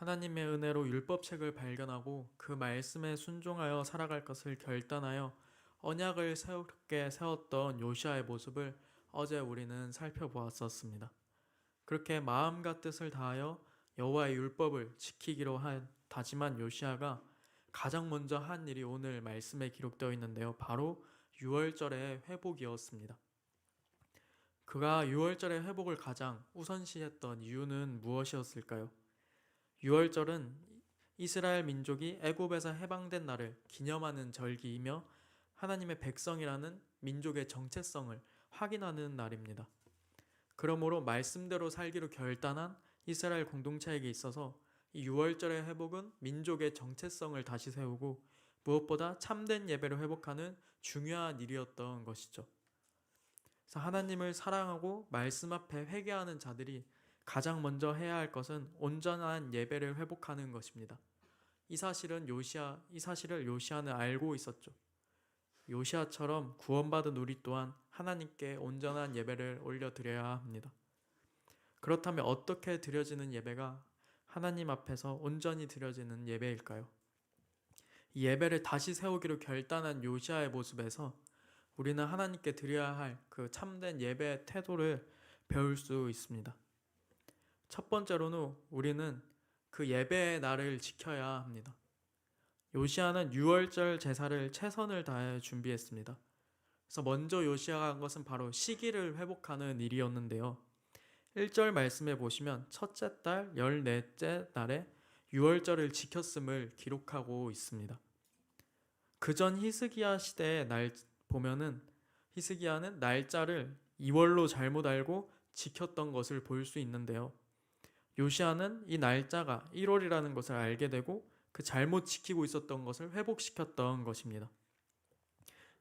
하나님의 은혜로 율법책을 발견하고 그 말씀에 순종하여 살아갈 것을 결단하여 언약을 새롭게 세웠던 요시아의 모습을 어제 우리는 살펴보았었습니다. 그렇게 마음과 뜻을 다하여 여호와의 율법을 지키기로 한 다짐한 요시아가 가장 먼저 한 일이 오늘 말씀에 기록되어 있는데요. 바로 6월절의 회복이었습니다. 그가 6월절의 회복을 가장 우선시했던 이유는 무엇이었을까요? 6월절은 이스라엘 민족이 애굽에서 해방된 날을 기념하는 절기이며 하나님의 백성이라는 민족의 정체성을 확인하는 날입니다. 그러므로 말씀대로 살기로 결단한 이스라엘 공동체에게 있어서 이 6월절의 회복은 민족의 정체성을 다시 세우고 무엇보다 참된 예배를 회복하는 중요한 일이었던 것이죠. 하나님을 사랑하고 말씀 앞에 회개하는 자들이 가장 먼저 해야 할 것은 온전한 예배를 회복하는 것입니다. 이 사실은 요시아 이 사실을 요시아는 알고 있었죠. 요시아처럼 구원받은 우리 또한 하나님께 온전한 예배를 올려드려야 합니다. 그렇다면 어떻게 드려지는 예배가 하나님 앞에서 온전히 드려지는 예배일까요? 이 예배를 다시 세우기로 결단한 요시아의 모습에서 우리는 하나님께 드려야 할 그 참된 예배의 태도를 배울 수 있습니다. 첫 번째로는 우리는 그 예배의 날을 지켜야 합니다. 요시아는 6월절 제사를 최선을 다해 준비했습니다. 그래서 먼저 요시아가 한 것은 바로 시기를 회복하는 일이었는데요. 1절 말씀에 보시면 첫째 달 14째 날에 6월절을 지켰음을 기록하고 있습니다. 그전 히스기야 시대의 날 보면은 히스기야는 날짜를 2월로 잘못 알고 지켰던 것을 볼 수 있는데요. 요시아는 이 날짜가 1월이라는 것을 알게 되고 그 잘못 지키고 있었던 것을 회복시켰던 것입니다.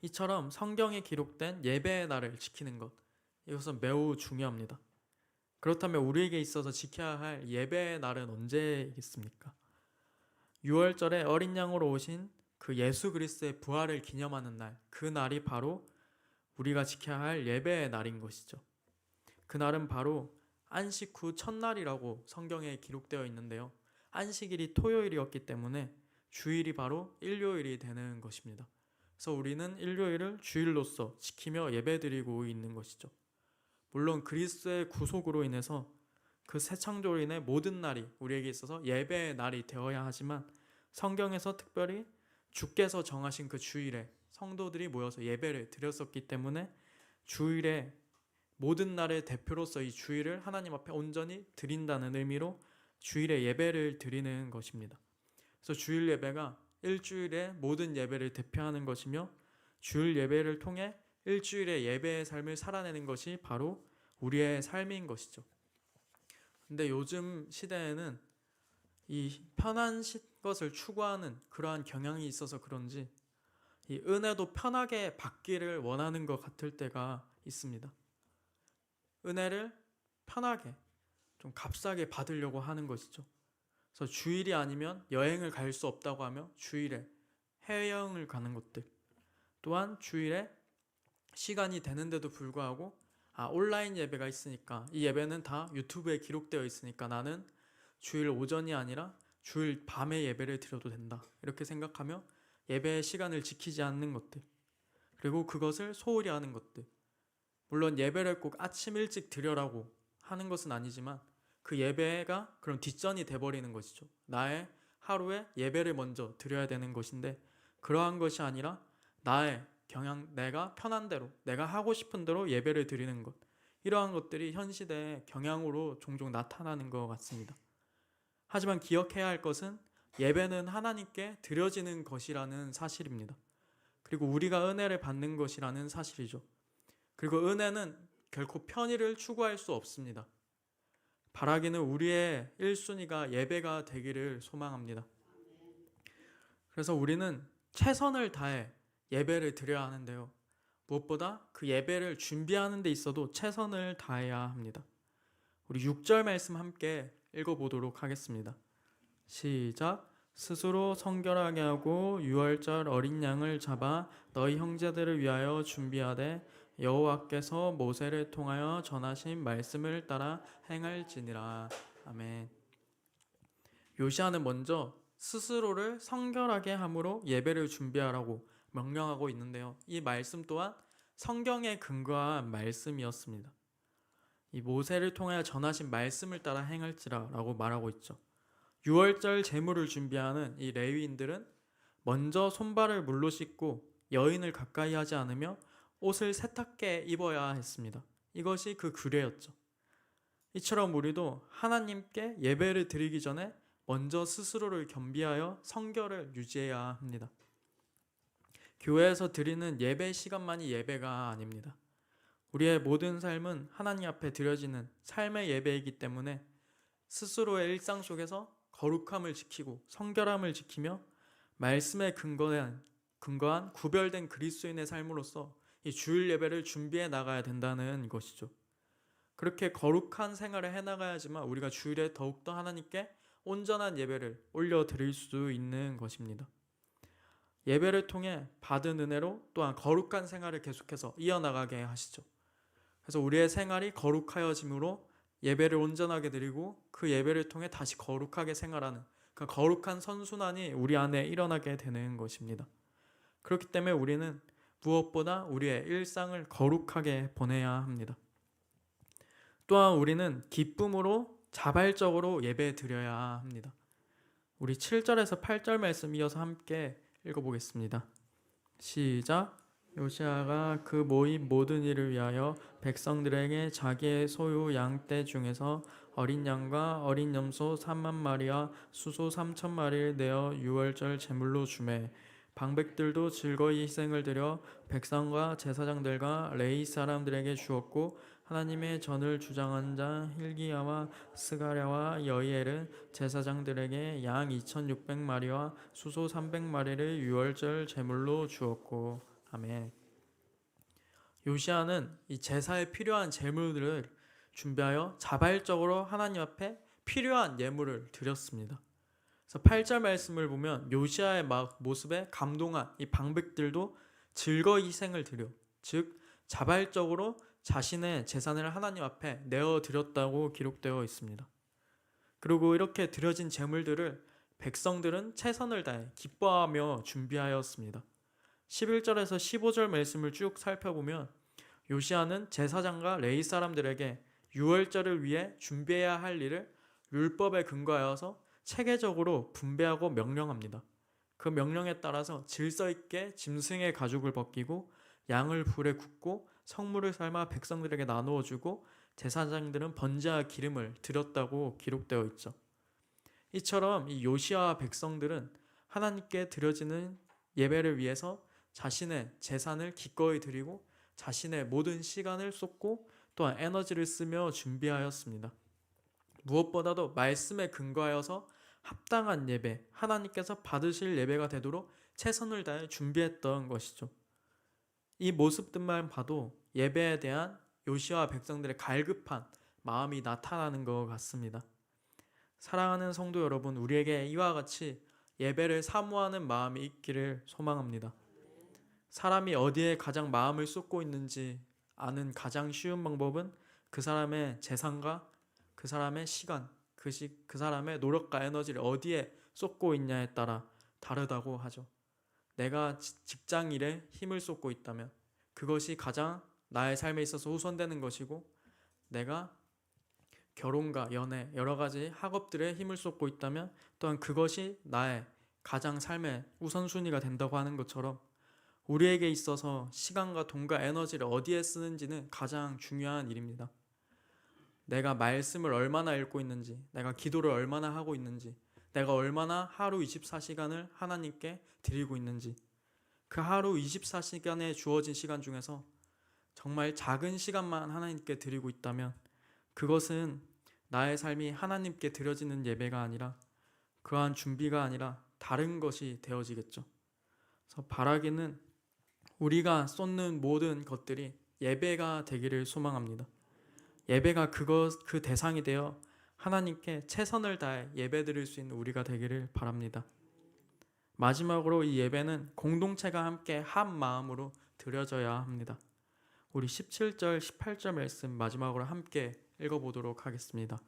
이처럼 성경에 기록된 예배의 날을 지키는 것 이것은 매우 중요합니다. 그렇다면 우리에게 있어서 지켜야 할 예배의 날은 언제이겠습니까? 6월절에 어린 양으로 오신 그 예수 그리스도의 부활을 기념하는 날, 그 날이 바로 우리가 지켜야 할 예배의 날인 것이죠. 그 날은 바로 안식 후 첫날이라고 성경에 기록되어 있는데요. 안식일이 토요일이었기 때문에 주일이 바로 일요일이 되는 것입니다. 그래서 우리는 일요일을 주일로서 지키며 예배드리고 있는 것이죠. 물론 그리스도의 구속으로 인해서 그 새 창조로 인해 모든 날이 우리에게 있어서 예배의 날이 되어야 하지만 성경에서 특별히 주께서 정하신 그 주일에 성도들이 모여서 예배를 드렸었기 때문에 주일에 모든 날의 대표로서 이 주일을 하나님 앞에 온전히 드린다는 의미로 주일에 예배를 드리는 것입니다. 그래서 주일 예배가 일주일의 모든 예배를 대표하는 것이며 주일 예배를 통해 일주일의 예배의 삶을 살아내는 것이 바로 우리의 삶인 것이죠. 근데 요즘 시대에는 이 편한 것을 추구하는 그러한 경향이 있어서 그런지 이 은혜도 편하게 받기를 원하는 것 같을 때가 있습니다. 은혜를 편하게 좀 값싸게 받으려고 하는 것이죠. 그래서 주일이 아니면 여행을 갈 수 없다고 하며 주일에 해외여행을 가는 것들. 또한 주일에 시간이 되는데도 불구하고 아 온라인 예배가 있으니까 이 예배는 다 유튜브에 기록되어 있으니까 나는 주일 오전이 아니라 주일 밤에 예배를 드려도 된다. 이렇게 생각하며 예배의 시간을 지키지 않는 것들. 그리고 그것을 소홀히 하는 것들 물론 예배를 꼭 아침 일찍 드려라고 하는 것은 아니지만 그 예배가 그럼 뒷전이 돼버리는 것이죠. 나의 하루에 예배를 먼저 드려야 되는 것인데 그러한 것이 아니라 나의 경향, 내가 편한 대로, 내가 하고 싶은 대로 예배를 드리는 것. 이러한 것들이 현 시대의 경향으로 종종 나타나는 것 같습니다. 하지만 기억해야 할 것은 예배는 하나님께 드려지는 것이라는 사실입니다. 그리고 우리가 은혜를 받는 것이라는 사실이죠. 그리고 은혜는 결코 편의를 추구할 수 없습니다. 바라기는 우리의 1순위가 예배가 되기를 소망합니다. 그래서 우리는 최선을 다해 예배를 드려야 하는데요. 무엇보다 그 예배를 준비하는 데 있어도 최선을 다해야 합니다. 우리 6절 말씀 함께 읽어보도록 하겠습니다. 시작. 스스로 성결하게 하고 유월절 어린 양을 잡아 너희 형제들을 위하여 준비하되 여호와께서 모세를 통하여 전하신 말씀을 따라 행할지니라. 아멘. 요시아는 먼저 스스로를 성결하게 함으로 예배를 준비하라고 명령하고 있는데요. 이 말씀 또한 성경에 근거한 말씀이었습니다. 이 모세를 통해 전하신 말씀을 따라 행할지라라고 말하고 있죠. 유월절 제물을 준비하는 이 레위인들은 먼저 손발을 물로 씻고 여인을 가까이 하지 않으며 옷을 세탁게 입어야 했습니다. 이것이 그 규례였죠. 이처럼 우리도 하나님께 예배를 드리기 전에 먼저 스스로를 겸비하여 성결을 유지해야 합니다. 교회에서 드리는 예배 시간만이 예배가 아닙니다. 우리의 모든 삶은 하나님 앞에 드려지는 삶의 예배이기 때문에 스스로의 일상 속에서 거룩함을 지키고 성결함을 지키며 말씀에 근거한 근거한 구별된 그리스도인의 삶으로서 이 주일 예배를 준비해 나가야 된다는 것이죠. 그렇게 거룩한 생활을 해 나가야지만 우리가 주일에 더욱더 하나님께 온전한 예배를 올려 드릴 수 있는 것입니다. 예배를 통해 받은 은혜로 또한 거룩한 생활을 계속해서 이어나가게 하시죠. 그래서 우리의 생활이 거룩하여짐으로 예배를 온전하게 드리고 그 예배를 통해 다시 거룩하게 생활하는 그 거룩한 선순환이 우리 안에 일어나게 되는 것입니다. 그렇기 때문에 우리는 무엇보다 우리의 일상을 거룩하게 보내야 합니다. 또한 우리는 기쁨으로 자발적으로 예배 드려야 합니다. 우리 7절에서 8절 말씀 이어서 함께 읽어보겠습니다. 시작. 요시아가 그 모인 모든 일을 위하여 백성들에게 자기의 소유 양떼 중에서 어린 양과 어린 염소 3만 마리와 수소 3천 마리를 내어 유월절 제물로 주매 방백들도 즐거이 희생을 드려 백성과 제사장들과 레이 사람들에게 주었고 하나님의 전을 주장한 자 힐기야와 스가랴와 여이엘은 제사장들에게 양 2,600마리와 수소 300마리를 유월절 제물로 주었고 아멘. 요시아는 이 제사에 필요한 제물들을 준비하여 자발적으로 하나님 앞에 필요한 예물을 드렸습니다. 그래서 8절 말씀을 보면 요시아의 모습에 감동한 이 방백들도 즐거이 희생을 드려 즉 자발적으로 자신의 재산을 하나님 앞에 내어 드렸다고 기록되어 있습니다. 그리고 이렇게 드려진 제물들을 백성들은 최선을 다해 기뻐하며 준비하였습니다. 11절에서 15절 말씀을 쭉 살펴보면 요시아는 제사장과 레이 사람들에게 유월절을 위해 준비해야 할 일을 율법에 근거하여서 체계적으로 분배하고 명령합니다. 그 명령에 따라서 질서 있게 짐승의 가죽을 벗기고 양을 불에 굽고 성물을 삶아 백성들에게 나누어 주고 제사장들은 번제와 기름을 드렸다고 기록되어 있죠. 이처럼 이 요시아 백성들은 하나님께 드려지는 예배를 위해서 자신의 재산을 기꺼이 드리고 자신의 모든 시간을 쏟고 또한 에너지를 쓰며 준비하였습니다. 무엇보다도 말씀에 근거하여서 합당한 예배, 하나님께서 받으실 예배가 되도록 최선을 다해 준비했던 것이죠. 이 모습들만 봐도 예배에 대한 요시와 백성들의 갈급한 마음이 나타나는 것 같습니다. 사랑하는 성도 여러분, 우리에게 이와 같이 예배를 사모하는 마음이 있기를 소망합니다. 사람이 어디에 가장 마음을 쏟고 있는지 아는 가장 쉬운 방법은 그 사람의 재산과 그 사람의 시간, 그, 시, 그 사람의 노력과 에너지를 어디에 쏟고 있냐에 따라 다르다고 하죠. 내가 직장 일에 힘을 쏟고 있다면 그것이 가장 나의 삶에 있어서 우선되는 것이고 내가 결혼과 연애 여러 가지 학업들에 힘을 쏟고 있다면 또한 그것이 나의 가장 삶의 우선순위가 된다고 하는 것처럼 우리에게 있어서 시간과 돈과 에너지를 어디에 쓰는지는 가장 중요한 일입니다. 내가 말씀을 얼마나 읽고 있는지, 내가 기도를 얼마나 하고 있는지, 내가 얼마나 하루 24시간을 하나님께 드리고 있는지, 그 하루 24시간에 주어진 시간 중에서 정말 작은 시간만 하나님께 드리고 있다면 그것은 나의 삶이 하나님께 드려지는 예배가 아니라 그러한 준비가 아니라 다른 것이 되어지겠죠. 그래서 바라기는 우리가 쏟는 모든 것들이 예배가 되기를 소망합니다. 예배가 그것 그 대상이 되어 하나님께 최선을 다해 예배드릴 수 있는 우리가 되기를 바랍니다. 마지막으로 이 예배는 공동체가 함께 한 마음으로 드려져야 합니다. 우리 17절, 18절 말씀 마지막으로 함께 읽어보도록 하겠습니다.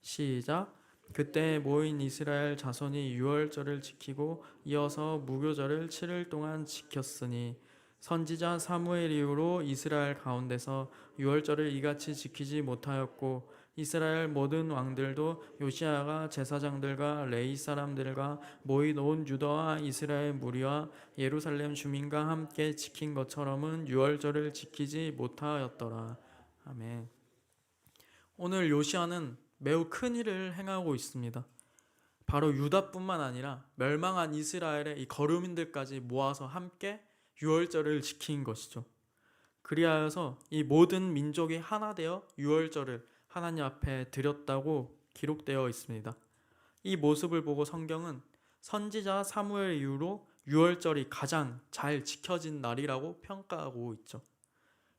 시작. 그때 모인 이스라엘 자손이 유월절을 지키고 이어서 무교절을 7일 동안 지켰으니 선지자 사무엘 이후로 이스라엘 가운데서 유월절을 이같이 지키지 못하였고 이스라엘 모든 왕들도 요시아가 제사장들과 레이 사람들과 모인 온 유다와 이스라엘 무리와 예루살렘 주민과 함께 지킨 것처럼은 유월절을 지키지 못하였더라. 아멘. 오늘 요시아는 매우 큰 일을 행하고 있습니다. 바로 유다뿐만 아니라 멸망한 이스라엘의 이 거류민들까지 모아서 함께 유월절을 지킨 것이죠. 그리하여서 이 모든 민족이 하나 되어 유월절을 하나님 앞에 드렸다고 기록되어 있습니다. 이 모습을 보고 성경은 선지자 사무엘 이후로 유월절이 가장 잘 지켜진 날이라고 평가하고 있죠.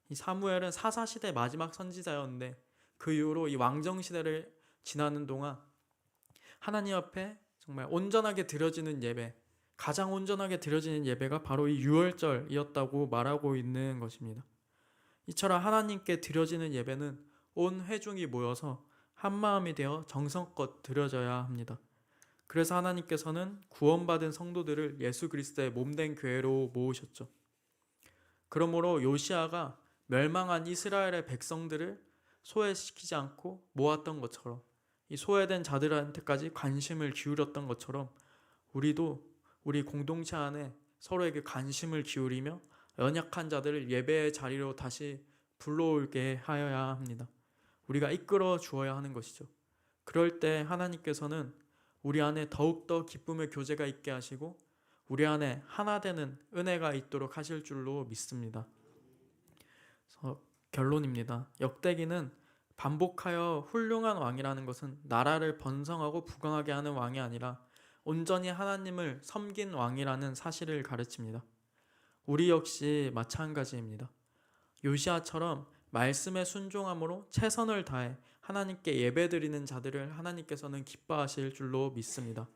이 사무엘은 사사 시대 마지막 선지자였는데 그 이후로 이 왕정 시대를 지나는 동안 하나님 앞에 정말 온전하게 드려지는 예배, 가장 온전하게 드려지는 예배가 바로 이 유월절이었다고 말하고 있는 것입니다. 이처럼 하나님께 드려지는 예배는 온 회중이 모여서 한 마음이 되어 정성껏 드려져야 합니다. 그래서 하나님께서는 구원받은 성도들을 예수 그리스도의 몸된 교회로 모으셨죠. 그러므로 요시아가 멸망한 이스라엘의 백성들을 소외시키지 않고 모았던 것처럼 이 소외된 자들한테까지 관심을 기울였던 것처럼 우리도 우리 공동체 안에 서로에게 관심을 기울이며 연약한 자들을 예배의 자리로 다시 불러올게 하여야 합니다. 우리가 이끌어 주어야 하는 것이죠. 그럴 때 하나님께서는 우리 안에 더욱더 기쁨의 교제가 있게 하시고 우리 안에 하나 되는 은혜가 있도록 하실 줄로 믿습니다. 결론입니다. 역대기는 반복하여 훌륭한 왕이라는 것은 나라를 번성하고 부강하게 하는 왕이 아니라 온전히 하나님을 섬긴 왕이라는 사실을 가르칩니다. 우리 역시 마찬가지입니다. 요시아처럼 말씀에 순종함으로 최선을 다해 하나님께 예배드리는 자들을 하나님께서는 기뻐하실 줄로 믿습니다.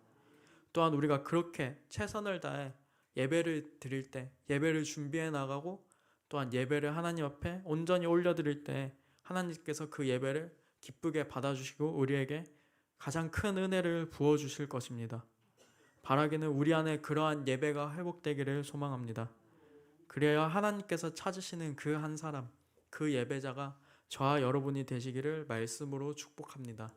또한 우리가 그렇게 최선을 다해 예배를 드릴 때 예배를 준비해 나가고 또한 예배를 하나님 앞에 온전히 올려드릴 때 하나님께서 그 예배를 기쁘게 받아주시고 우리에게 가장 큰 은혜를 부어주실 것입니다. 바라기는 우리 안에 그러한 예배가 회복되기를 소망합니다. 그래야 하나님께서 찾으시는 그 한 사람, 그 예배자가 저와 여러분이 되시기를 말씀으로 축복합니다.